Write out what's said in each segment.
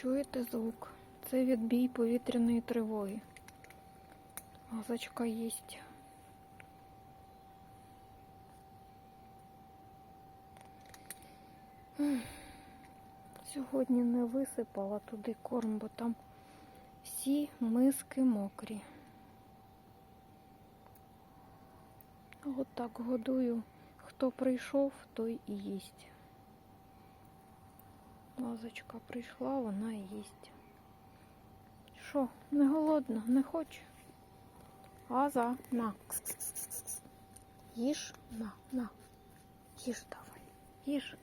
Чуєте звук? Це відбій повітряної тривоги. Газочка єсть. Сьогодні не висипала туди корм, бо там всі миски мокрі. От так годую. Хто прийшов, той і їсть. Лазочка прийшла, вона їсть. Що, не голодна, не хоче? Аза, на. Їж, на, на. Їж давай. Їж.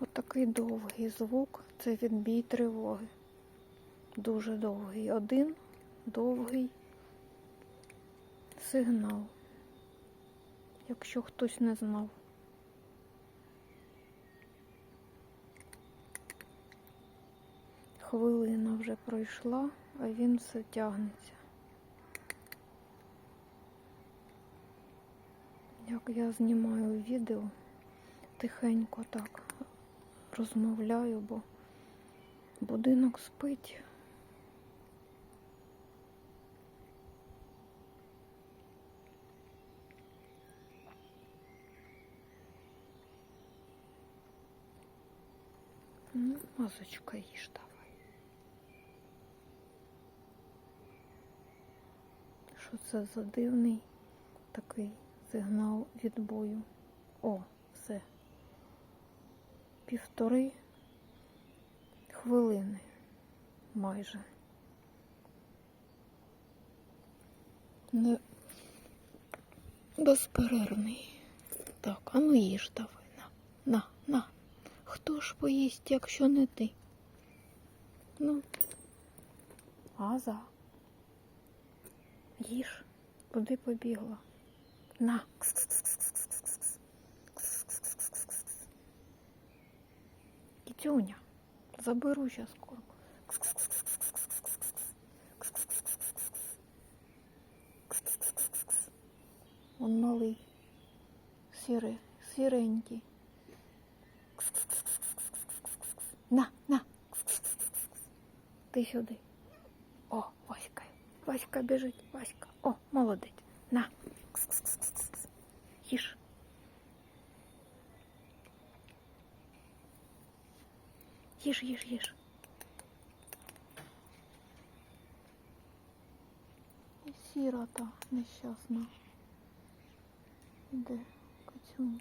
Отакий довгий звук. Це відбій тривоги. Дуже довгий. Один довгий сигнал. Якщо хтось не знав. Хвилина вже пройшла, а він все тягнеться. Як я знімаю відео, тихенько так розмовляю, бо будинок спить. Ну, мазочка їж давай. Що це за дивний такий сигнал відбою? О, все. Півтори хвилини майже. Не безперервний. Так, а ну їж давай. На, на, на. Хто ж поїсть, якщо не ти? Ну, Аза. Їж, куди побігла? На. Кс-кс-кс-кс-кс. Кітюня, заберу зараз. Кс-кс-кс-кс-кс. Он малий, сірий, сіренький. На, на. Ти сюди. О, Васька. Васька біжить, Васька. О, молодець. На. Їж. Їж, їж, їж. І сіра та нещасна. Де кацюня?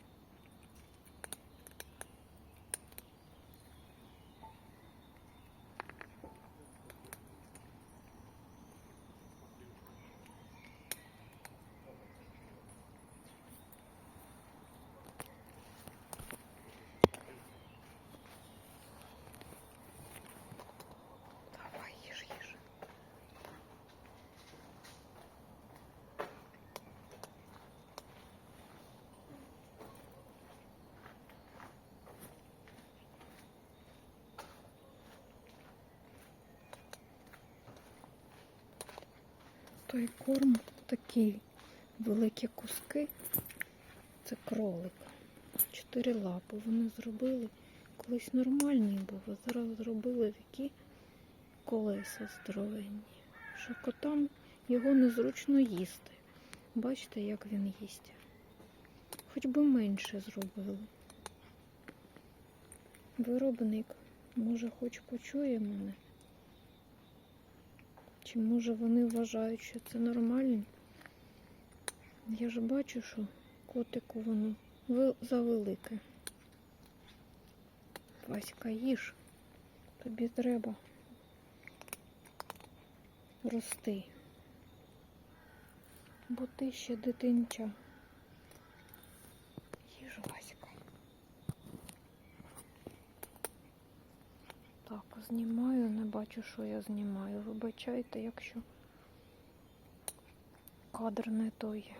Давай, їж, їж. Той корм такий великі куски. Це кролик. Чотири лапи вони зробили. Колись нормальний був, а зараз зробили такі колеса здоровенні, що котам його незручно їсти. Бачите, як він їсть. Хоч би менше зробили. Виробник, може, хоч почує мене. Чи може вони вважають, що це нормально? Я ж бачу, що котику воно завелике. Васька, їж. Тобі треба рости. Бо ти ще дитинча. Їж, Васька. Так, знімаю, не бачу, що я знімаю. Вибачайте, якщо кадр не той.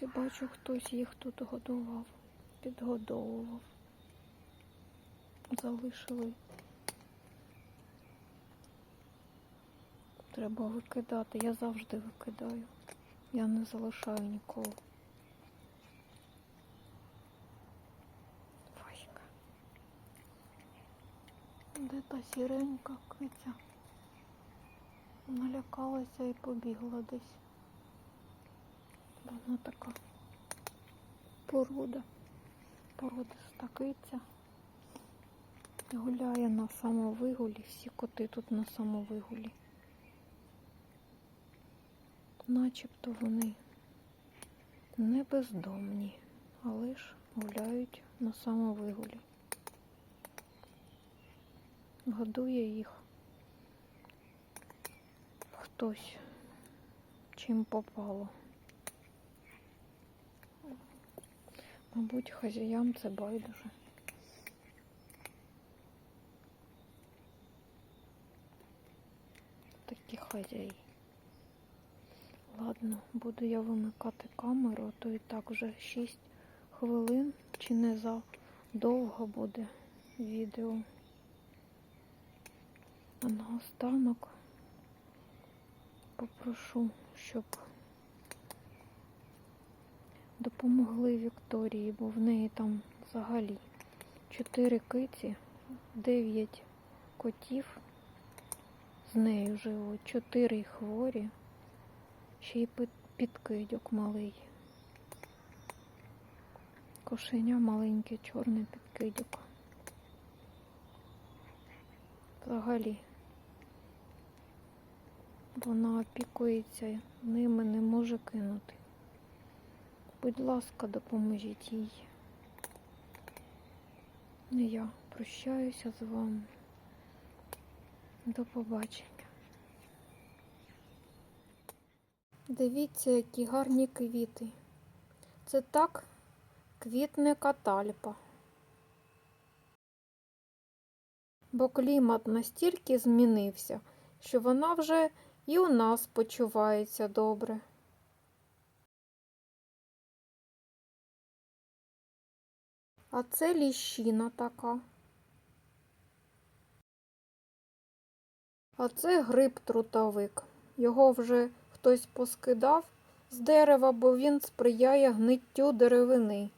Я бачу, хтось їх тут годував, підгодовував. Залишили. Треба викидати. Я завжди викидаю. Я не залишаю ніколи. Васька. Де та сіренька киця? Налякалася і побігла десь. Вона така порода. Породиста киця. Гуляє на самовигулі. Всі коти тут на самовигулі. Начебто вони не бездомні, але ж гуляють на самовигулі. Годує їх хтось чим попало. Мабуть, хазяям це байдуже. Такі хазяї. Ладно, буду я вимикати камеру, а то і так вже 6 хвилин чи не за довго буде відео. А наостанок попрошу, щоб допомогли Вікторії, бо в неї там взагалі 4 киці, 9 котів. З нею живуть 4 хворі. Ще й під- підкидьок малий. Кошеня маленький, чорний підкидьок. Взагалі. Вона опікується ними, не може кинути. Будь ласка, допоможіть їй. Я прощаюся з вами. До побачення. Дивіться, які гарні квіти. Це так квітне катальпа. Бо клімат настільки змінився, що вона вже і у нас почувається добре. А це ліщина така. А це гриб трутовик. Його вже хтось поскидав з дерева, бо він сприяє гниттю деревини.